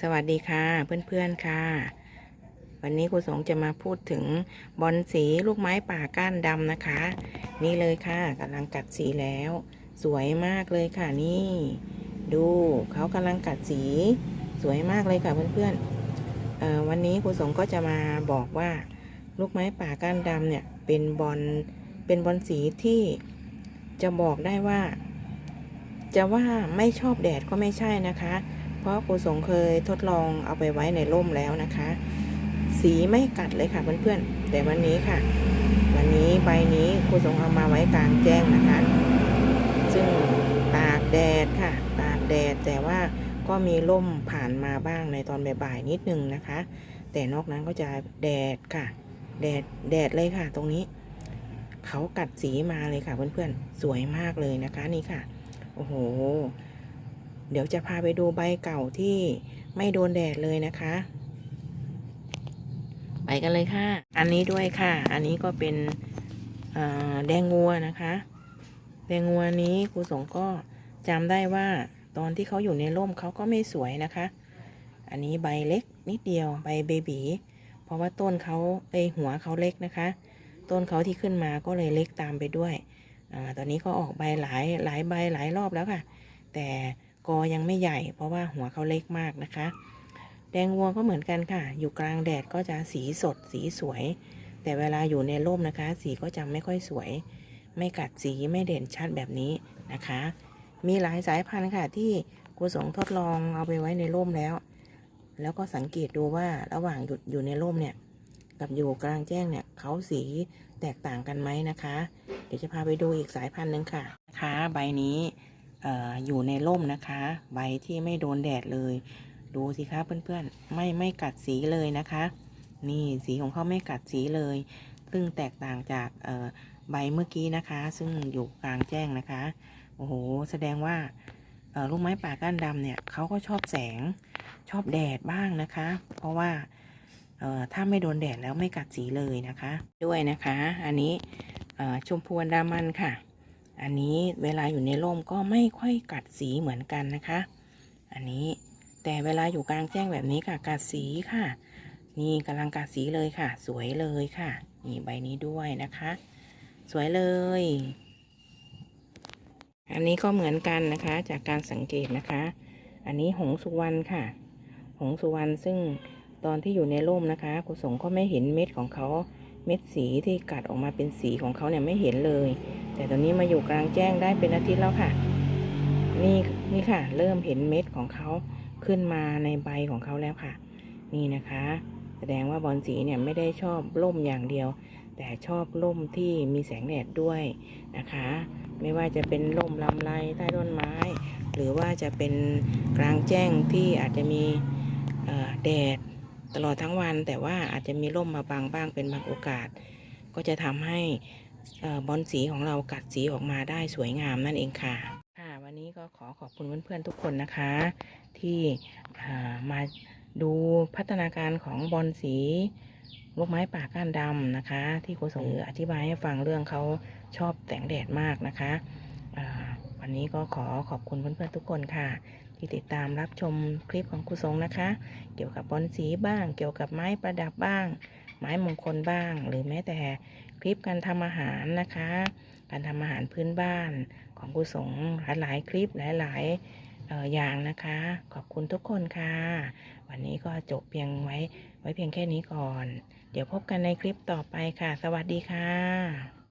สวัสดีค่ะเพื่อนๆค่ะ วันนี้ครูสงจะมาพูดถึงบอลสีลูกไม้ป่าก้านดำนะคะ นี่เลยค่ะกำลังกัดสีแล้ว สวยมากเลยค่ะนี่ ดูเขากำลังกัดสีสวยมากเลยค่ะเพื่อนๆวันนี้ครูสงก็จะมาบอกว่า ลูกไม้ป่าก้านดำเนี่ยเป็นบอลเป็นบอลสีที่จะบอกได้ว่า จะว่าไม่ชอบแดดก็ไม่ใช่นะคะ เพราะครูสงเคยทดลองเอาไปไว้ในร่มแล้วนะคะ สีไม่กัดเลยค่ะเพื่อนๆ แต่วันนี้ค่ะ วันนี้ใบนี้ครูสงเอามาไว้กลางแจ้งนะคะ ซึ่งตากแดดค่ะ ตากแดดแต่ว่าก็มีร่มผ่านมาบ้างในตอนบ่ายๆนิดนึงนะคะ แต่นอกนั้นก็จะแดดค่ะ แดดแดดเลยค่ะ ตรงนี้ เขากัดสีมาเลยค่ะเพื่อนๆ สวยมากเลยนะคะนี่ค่ะ โอ้โห เดี๋ยวจะพาไปดูใบเก่าที่ไม่โดนแดดเลยนะคะ ไปกันเลยค่ะ อันนี้ด้วยค่ะ อันนี้ก็เป็นแดงงัวนะคะ แดงงัวนี้ครูสงก็จำได้ว่าตอนที่เขาอยู่ในร่มเขาก็ไม่สวยนะคะ อันนี้ใบเล็กนิดเดียวใบเบบีเพราะว่าต้นเขาเอหัวเขาเล็กนะคะ ต้นเขาที่ขึ้นมาก็เลยเล็กตามไปด้วยอตอนนี้ก็ออกใบหลายหลายใบหลายรอบแล้วค่ะ แต่ กอยังไม่ใหญ่ เพราะว่าหัวเขาเล็กมากนะคะ แดงวัวก็เหมือนกันค่ะ อยู่กลางแดดก็จะสีสดสีสวย แต่เวลาอยู่ในร่มนะคะ สีก็จะไม่ค่อยสวย ไม่กัดสีไม่เด่นชัดแบบนี้นะคะ มีหลายสายพันธุ์ค่ะที่ครูสงทดลองเอาไปไว้ในร่มแล้ว แล้วก็สังเกตดูว่าระหว่างหยุดอยู่ในร่มเนี่ย กับอยู่กลางแจ้งเนี่ยเขาสีแตกต่างกันไหมนะคะ เดี๋ยวจะพาไปดูอีกสายพันธุ์หนึ่งค่ะนะคะใบนี้ ออยู่ในร่มนะคะ ใบที่ไม่โดนแดดเลย ดูสิคะเพื่อนๆ ไม่ไม่กัดสีเลยนะคะ นี่สีของเขาไม่กัดสีเลย ซึ่งแตกต่างจากใบเมื่อกี้นะคะ ซึ่งอยู่กลางแจ้งนะคะ โอ้โห แสดงว่าลูกไม้ป่าก้านดำเนี่ยเขาก็ชอบแสงชอบแดดบ้างนะคะ เพราะว่าถ้าไม่โดนแดดแล้วไม่กัดสีเลยนะคะ ด้วยนะคะ อันนี้ชมพูอันดามันค่ะ อันนี้เวลาอยู่ในร่มก็ไม่ค่อยกัดสีเหมือนกันนะคะ อันนี้แต่เวลาอยู่กลางแจ้งแบบนี้ค่ะ กัดสีค่ะ นี่กำลังกัดสีเลยค่ะ สวยเลยค่ะ นี่ใบนี้ด้วยนะคะ สวยเลย อันนี้ก็เหมือนกันนะคะ จากการสังเกตนะคะ อันนี้หงสุวรรณค่ะ หงสุวรรณซึ่งตอนที่อยู่ในร่มนะคะกุศลก็ไม่เห็นเม็ดของเขา เม็ดสีที่กัดออกมาเป็นสีของเขาเนี่ยไม่เห็นเลย แต่ตอนนี้มาอยู่กลางแจ้งได้เป็นอาทิตย์แล้วค่ะ นี่นี่ค่ะ เริ่มเห็นเม็ดของเขาขึ้นมาในใบของเขาแล้วค่ะ นี่นะคะ แสดงว่าบอลสีเนี่ยไม่ได้ชอบร่มอย่างเดียว แต่ชอบร่มที่มีแสงแดดด้วยนะคะ ไม่ว่าจะเป็นร่มลำไรใต้ต้นไม้ หรือว่าจะเป็นกลางแจ้งที่อาจจะมีแดด ตลอดทั้งวัน แต่ว่าอาจจะมีร่มมาบางบ้างเป็นบางโอกาส ก็จะทำให้บอลสีของเรากัดสีออกมาได้สวยงามนั่นเองค่ะค่ะ วันนี้ก็ขอขอบคุณเพื่อนๆทุกคนนะคะ ที่มาดูพัฒนาการของบอลสีลูกไม้ป่าก้านดำนะคะ ที่ครูสงอธิบายให้ฟังเรื่องเขาชอบแสงแดดมากนะคะ วันนี้ก็ขอขอบคุณเพื่อนๆทุกคนค่ะ ที่ติดตามรับชมคลิปของครูสงนะคะ เกี่ยวกับบอลสีบ้าง เกี่ยวกับไม้ประดับบ้าง ไม้มงคลบ้าง หรือแม้แต่คลิปการทำอาหารนะคะ การทำอาหารพื้นบ้านของครูสงหลายๆ คลิปหลายๆเอ่ออย่างนะคะ ขอบคุณทุกคนค่ะ วันนี้ก็จบเพียงไว้ไว้เพียงแค่นี้ก่อน เดี๋ยวพบกันในคลิปต่อไปค่ะ สวัสดีค่ะ